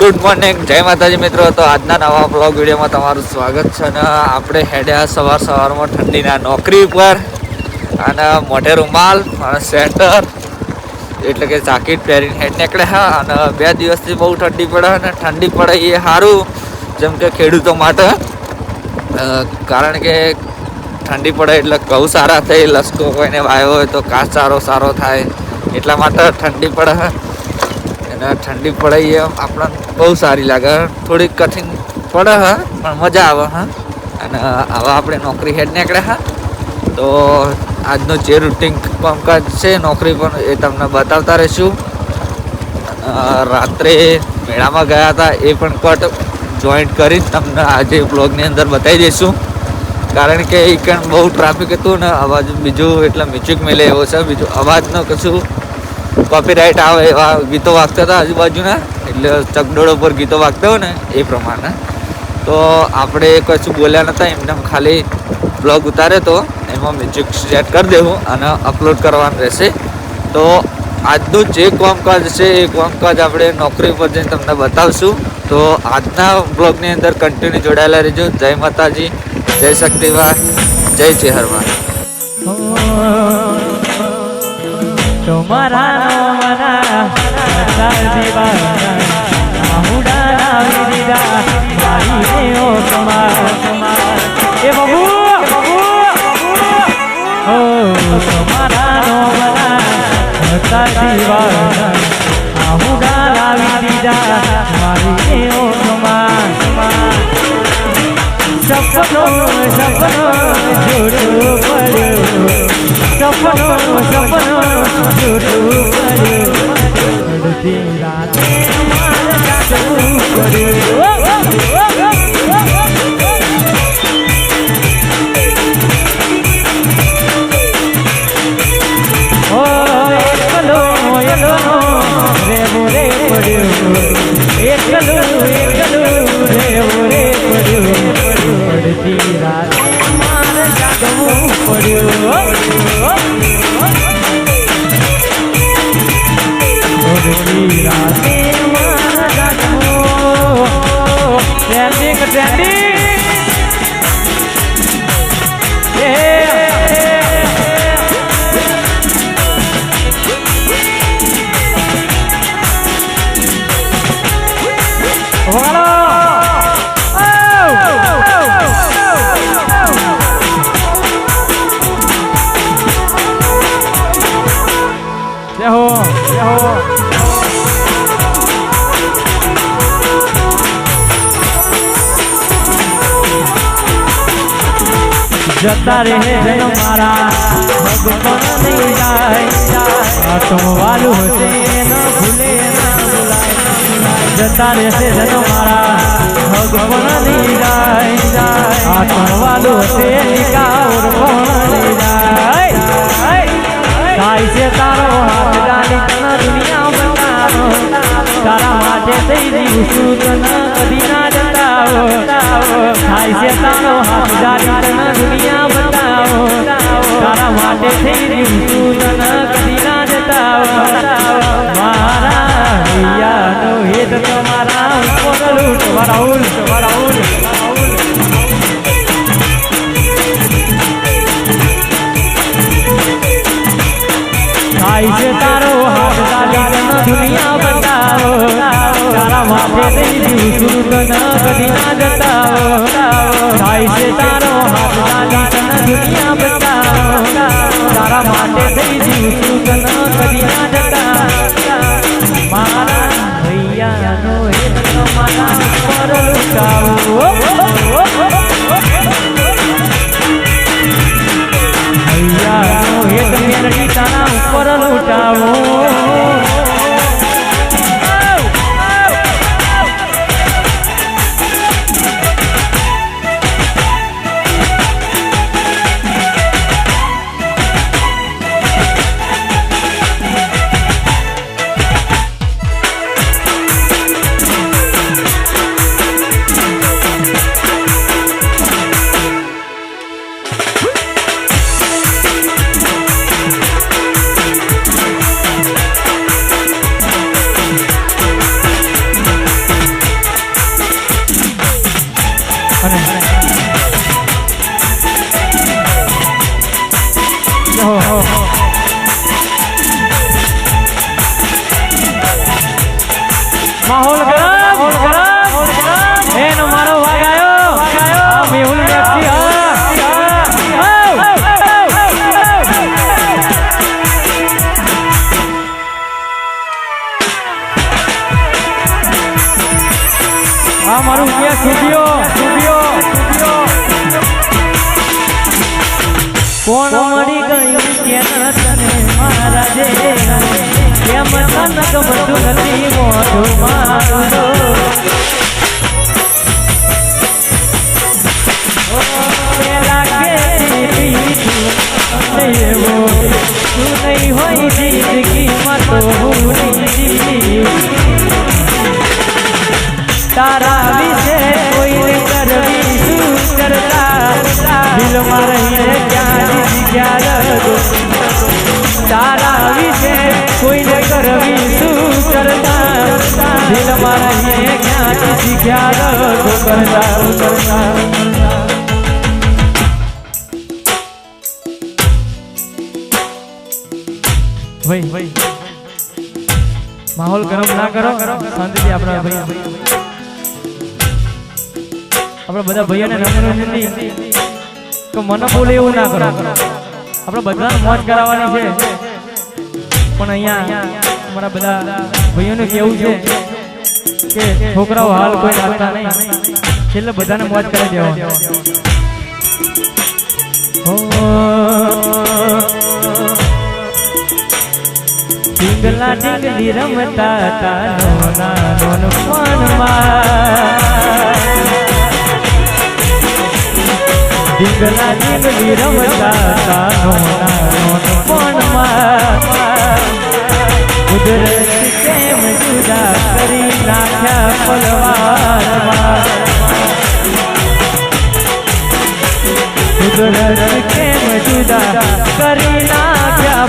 Good morning. જય માતાજી મિત્રો. તો આજના નવા બ્લોગ વિડીયોમાં તમારું સ્વાગત છે અને આપણે હેડ્યા સવાર સવારમાં ઠંડીના નોકરી પર અને મોઢે રૂમાલ અને સ્વેટર, એટલે કે જાકેટ પહેરીને હેડ નીકળ્યા અને બે દિવસથી બહુ ઠંડી પડે અને ઠંડી પડે એ સારું જેમ કે ખેડૂતો માટે. કારણ કે ઠંડી પડે એટલે ઘઉં સારા થાય, લસકો કોઈને વાયો હોય તો કાચ સારો સારો થાય, એટલા માટે ઠંડી પડે. અને ઠંડી પડે એ આપણને બહુ સારી લાગે. થોડીક કઠિન પડે, હા, પણ મજા આવે, હા. અને હવે આપણે નોકરી હેડ નીકળ્યા, હા. તો આજનો જે રૂટિન કામકાજ છે, નોકરી પણ એ તમને બતાવતા રહીશું. રાત્રે મેળામાં ગયા હતા, એ પણ કટ જોઈન્ટ કરી તમને આજે બ્લોગની અંદર બતાવી દઈશું. કારણ કે એ બહુ ટ્રાફિક હતું ને, અવાજ બીજું એટલે મ્યુઝિક મેલે એવો છે, બીજું અવાજનો કશું કોપીરાઇટ આવે એવા ગીતો વાગતા હતા આજુબાજુના, એટલે ચકડોળ ઉપર ગીતો વાગતા હોય ને, એ પ્રમાણે. તો આપણે કશું બોલ્યા નહોતા એમને એમ ખાલી બ્લોગ ઉતાર્યો તો, એમાં મ્યુઝિક સેટ કરી દેવું અને અપલોડ કરવાનું રહેશે. તો આજનું જે કામકાજ છે, એ કામકાજ આપણે નોકરી પર જઈને તમને બતાવશું. તો આજના બ્લોગની અંદર કન્ટિન્યુ જોડાયેલા રહેજો. જય માતાજી, જય શક્તિવા જય ચેહરવા તમારા મારી ઓ કમાર કમાર સપનો સપનો જોડો પડ્યો. સપનો સપનો જોડો પડ્યો અડધી રાતે મારા જાગવું પડ્યું અડધી રાતે મારે જાગવું પડ્યું જતા રહે જન મારા ભગવાન નહીં જાય. આટમ વાલું હશે જતા રહેશે જન મારા ભગવાન નહીં જાય. આટમ વાલું હશે નિકાઉર કોણ જાય? છે તારો હાથ ડાલી તન દુનિયા બનાવો તારા માટે થઈ છું તન કદી ના જતાવો. થાય છે તારો હાથ ડાલી તન દુનિયા તારા માટે થઈ છું તન કદી ના જતા મારા હૈયાનો હેત તમારા ઉપર લૂટ. મારા ઉલ્ટ થાય છે તારો દુનિયા બતાવો. તારા માટે છે તારો દુનિયા બતાવો. તારા માટે દઈ દીધું તન કદી ના માહોલ ક્યાં સ્ટુડિયો સ્ટુડિયો કોણ મળી ગયું કે તને મારા જે કેમ તને ગમતું નથી હોય જિંદગીમાં તો તારા વિશે કોઈને કરવી શું કરતા? દિલમાં માહોલ ગરમ ના કરો. શાંતિથી આપણા ભાઈ. આપણા બધા ભાઈઓને વિનંતી કે મને બોલે એવું ના કરો. આપણે બધાને મોજ કરાવવાની છે. પણ અહીંયા અમારા બધા ભાઈઓને કેવું છે? કે છોકરાઓ હાલ કોઈ નાખતા નહીં. છેલ્લે બધાને મોજ કરી દેવા ઢીંગલા ઢીંગલી રમતા તાનો નાનો ફોનમાં. ઢીંગલા ઢીંગલી રમતા હતા નોના નોન ફોનમાં. કુદરત જુદા કરી નાખ્યા પલવારમાં કેમ જુદા કરી નાખ્યા